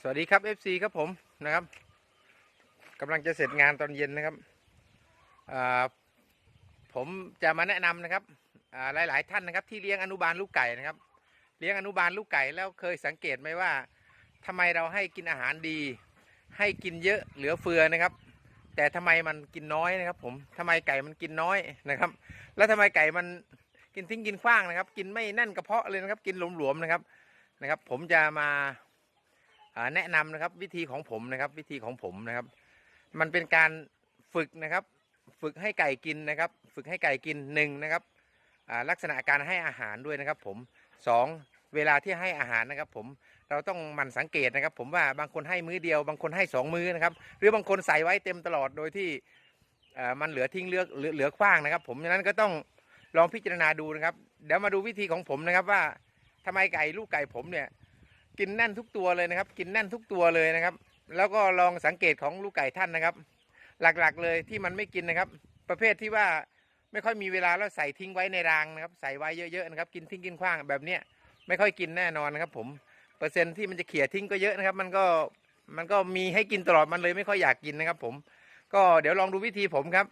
สวัสดีครับ FC ครับผมนะครับกำลังจะเสร็จงานตอนเย็นนะครับผมจะมาแนะนำนะครับอ่าหลาย ๆ ท่านนะครับ ที่เลี้ยงอนุบาลลูกไก่นะครับ เลี้ยงอนุบาลลูกไก่แล้วเคยสังเกตไหมว่าทำไมเราให้กินอาหารดี ให้กินเยอะเหลือเฟือนะครับ แต่ทำไมมันกินน้อยนะครับ ผมทำไมไก่มันกินน้อยนะครับ แล้วทำไมไก่มันกินทิ้งกินขว้างนะครับ กินไม่แน่นกระเพาะเลยนะครับ กินหลวมๆนะครับนะครับ ผมจะมา แนะนำนะครับวิธีของผมนะครับ วิธีของผมนะครับ มันเป็นการฝึกนะครับ ฝึกให้ไก่กินนะครับ ฝึกให้ไก่กินหนึ่งนะครับลักษณะการให้อาหารด้วยนะครับ ผมสองเวลาที่ให้อาหารนะครับ ผมเราต้องมันสังเกตนะครับ ผมว่าบางคนให้มื้อเดียว บางคนให้สองมื้อนะครับ หรือบางคนใส่ไว้เต็มตลอดโดยที่มันเหลือทิ้งเลือเหลือเหลือขว้างนะครับ ผมฉะนั้นก็ต้องลองพิจารณาดูนะครับ เดี๋ยวมาดูวิธีของผมนะครับว่าทำไมไก่ลูกไก่ผมเนี่ย กินแน่นทุกตัวเลยนะครับ กินแน่นทุกตัวเลยนะครับ แล้วก็ลองสังเกตของลูกไก่ท่านนะครับ หลักๆเลยที่มันไม่กินนะครับ ประเภทที่ว่าไม่ค่อยมีเวลาแล้วใส่ทิ้งไว้ในรางนะครับ ใส่ไว้เยอะๆนะครับ กินทิ้งกินขว้างแบบเนี้ยไม่ค่อยกินแน่นอนนะครับ ผมเปอร์เซ็นต์ที่มันจะเขี่ยทิ้งก็เยอะนะครับ มันก็มันก็มีให้กินตลอดมันเลยไม่ค่อยอยากกินนะครับ ผม ก็เดี๋ยวลองดูวิธีผมครับ